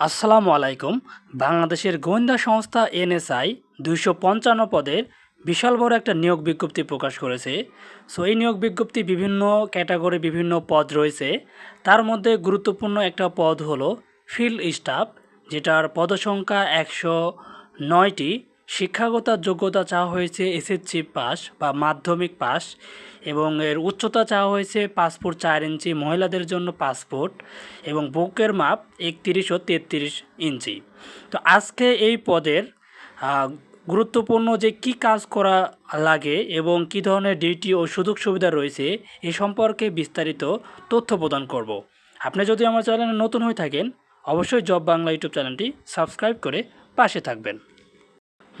আসসালামু আলাইকুম। বাংলাদেশের গোয়েন্দা সংস্থা এনএসআই দুইশো পঞ্চান্ন পদের বিশাল বড় একটা নিয়োগ বিজ্ঞপ্তি প্রকাশ করেছে। সো, এই নিয়োগ বিজ্ঞপ্তি বিভিন্ন ক্যাটাগরি, বিভিন্ন পদ রয়েছে। তার মধ্যে গুরুত্বপূর্ণ একটা পদ হলো ফিল্ড স্টাফ, যেটার পদসংখ্যা একশো নয়টি। শিক্ষাগত যোগ্যতা চাওয়া হয়েছে এসএসসি পাস বা মাধ্যমিক পাস এবং এর উচ্চতা চাওয়া হয়েছে পাসপোর্ট চার ইঞ্চি মহিলাদের জন্য পাসপোর্ট এবং বুকের মাপ একত্রিশ ও তেত্রিশ ইঞ্চি। তো আজকে এই পদের গুরুত্বপূর্ণ যে কি কাজ করা লাগে এবং কি ধরনের ডিউটি ও সুযোগ সুবিধা রয়েছে এ সম্পর্কে বিস্তারিত তথ্য প্রদান করব। আপনি যদি আমার চ্যানেলে নতুন হয়ে থাকেন, অবশ্যই জব বাংলা ইউটিউব চ্যানেলটি সাবস্ক্রাইব করে পাশে থাকবেন।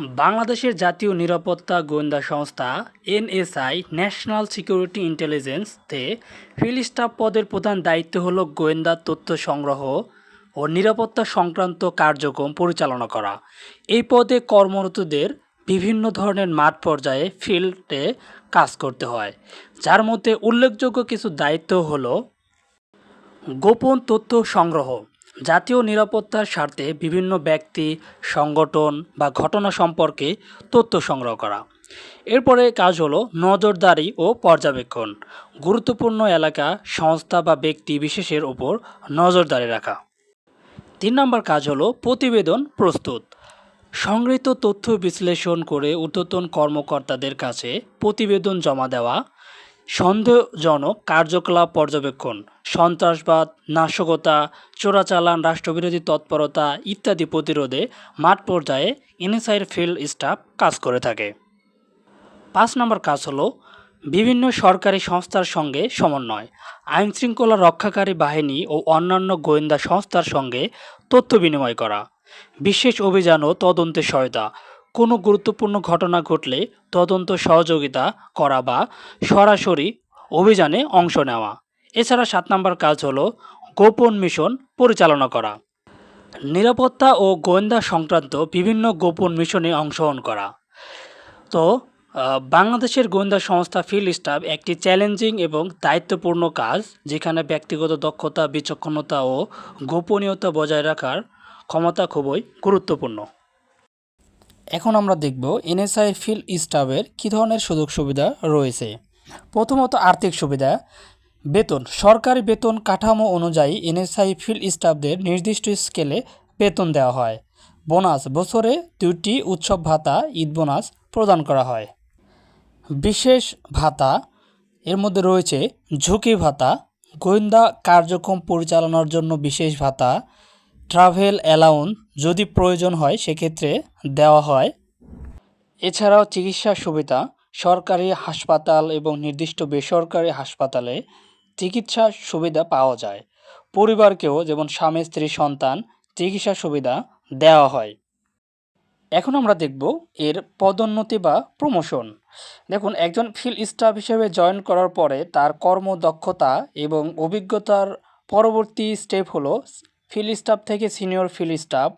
বাংলাদেশের জাতীয় নিরাপত্তা গোয়েন্দা সংস্থা, এনএসআই, ন্যাশনাল সিকিউরিটি ইন্টেলিজেন্সতে ফিল্ড স্টাফ পদের প্রধান দায়িত্ব হল গোয়েন্দা তথ্য সংগ্রহ ও নিরাপত্তা সংক্রান্ত কার্যক্রম পরিচালনা করা। এই পদে কর্মরতদের বিভিন্ন ধরনের মাঠ পর্যায়ে ফিল্ডে কাজ করতে হয়, যার মধ্যে উল্লেখযোগ্য কিছু দায়িত্ব হল গোপন তথ্য সংগ্রহ। জাতীয় নিরাপত্তার স্বার্থে বিভিন্ন ব্যক্তি, সংগঠন বা ঘটনা সম্পর্কে তথ্য সংগ্রহ করা। এরপরে কাজ হলো নজরদারি ও পর্যবেক্ষণ। গুরুত্বপূর্ণ এলাকা, সংস্থা বা ব্যক্তি বিশেষের উপর নজরদারি রাখা। তিন নম্বর কাজ হলো প্রতিবেদন প্রস্তুত। সংগৃহীত তথ্য বিশ্লেষণ করে ঊর্ধ্বতন কর্মকর্তাদের কাছে প্রতিবেদন জমা দেওয়া সন্দেহজনক কার্যকলাপ পর্যবেক্ষণ, সন্ত্রাসবাদ, নাশকতা, চোরাচালান, রাষ্ট্রবিরোধী তৎপরতা ইত্যাদি প্রতিরোধে মাঠ পর্যায়ে এনএসআইয়ের ফিল্ড স্টাফ কাজ করে থাকে। পাঁচ নম্বর কাজ হলো বিভিন্ন সরকারি সংস্থার সঙ্গে সমন্বয়, আইনশৃঙ্খলা রক্ষাকারী বাহিনী ও অন্যান্য গোয়েন্দা সংস্থার সঙ্গে তথ্য বিনিময় করা, বিশেষ অভিযান ও তদন্তে সহায়তা কোনো গুরুত্বপূর্ণ ঘটনা ঘটলে তদন্ত সহযোগিতা করা বা সরাসরি অভিযানে অংশ নেওয়া। এছাড়া সাত নম্বর কাজ হলো গোপন মিশন পরিচালনা করা। নিরাপত্তা ও গোয়েন্দা সংক্রান্ত বিভিন্ন গোপন মিশনে অংশগ্রহণ করা। তো বাংলাদেশের গোয়েন্দা সংস্থা ফিল্ড স্টাফ একটি চ্যালেঞ্জিং এবং দায়িত্বপূর্ণ কাজ, যেখানে ব্যক্তিগত দক্ষতা, বিচক্ষণতা ও গোপনীয়তা বজায় রাখার ক্ষমতা খুবই গুরুত্বপূর্ণ। এখন আমরা দেখব এনএসআই ফিল্ড স্টাফের কী ধরনের সুযোগ সুবিধা রয়েছে। প্রথমত আর্থিক সুবিধা, বেতন। সরকারি বেতন কাঠামো অনুযায়ী এনএসআই ফিল্ড স্টাফদের নির্দিষ্ট স্কেলে বেতন দেওয়া হয়। বোনাস, বছরে দুটি উৎসব ভাতা, ঈদ বোনাস প্রদান করা হয়। বিশেষ ভাতা, এর মধ্যে রয়েছে ঝুঁকি ভাতা, গোয়েন্দা কার্যক্রম পরিচালনার জন্য বিশেষ ভাতা ট্রাভেল অ্যালাউন্স যদি প্রয়োজন হয়, সেক্ষেত্রে দেওয়া হয়। এছাড়াও চিকিৎসা সুবিধা, সরকারি হাসপাতাল এবং নির্দিষ্ট বেসরকারি হাসপাতালে চিকিৎসা সুবিধা পাওয়া যায়। পরিবারকেও যেমন স্বামী, স্ত্রী, সন্তান চিকিৎসা সুবিধা দেওয়া হয়। এখন আমরা দেখব এর পদোন্নতি বা প্রমোশন। দেখুন, একজন ফিল্ড স্টাফ হিসেবে জয়েন করার পরে তার কর্মদক্ষতা এবং অভিজ্ঞতার পরবর্তী স্টেপ হলো ফিল্ড স্টাফ থেকে senior field staff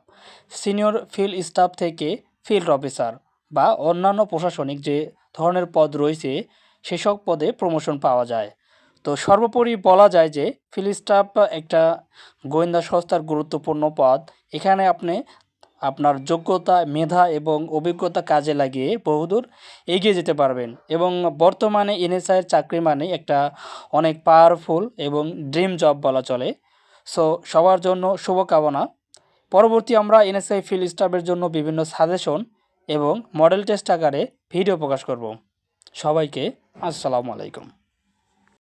senior field staff থেকে ফিল্ড অফিসার বা অন্যান্য প্রশাসনিক যে ধরনের পদ রয়েছে, সেসব পদে প্রমোশন পাওয়া যায়। তো সর্বোপরি বলা যায় যে ফিল্ড স্টাফ একটা গোয়েন্দা সংস্থার গুরুত্বপূর্ণ পদ। এখানে আপনি আপনার যোগ্যতা, মেধা এবং অভিজ্ঞতা কাজে লাগিয়ে বহুদূর এগিয়ে যেতে পারবেন এবং বর্তমানে এনএসআইয়ের চাকরি মানে একটা অনেক পাওয়ারফুল এবং ড্রিম জব বলা চলে। সো সবার জন্য শুভকামনা। পরবর্তী আমরা এনএসআই ফিল্ড স্টাফের জন্য বিভিন্ন সাজেশন এবং মডেল টেস্ট আকারে ভিডিও প্রকাশ করব। সবাইকে আসসালামু আলাইকুম।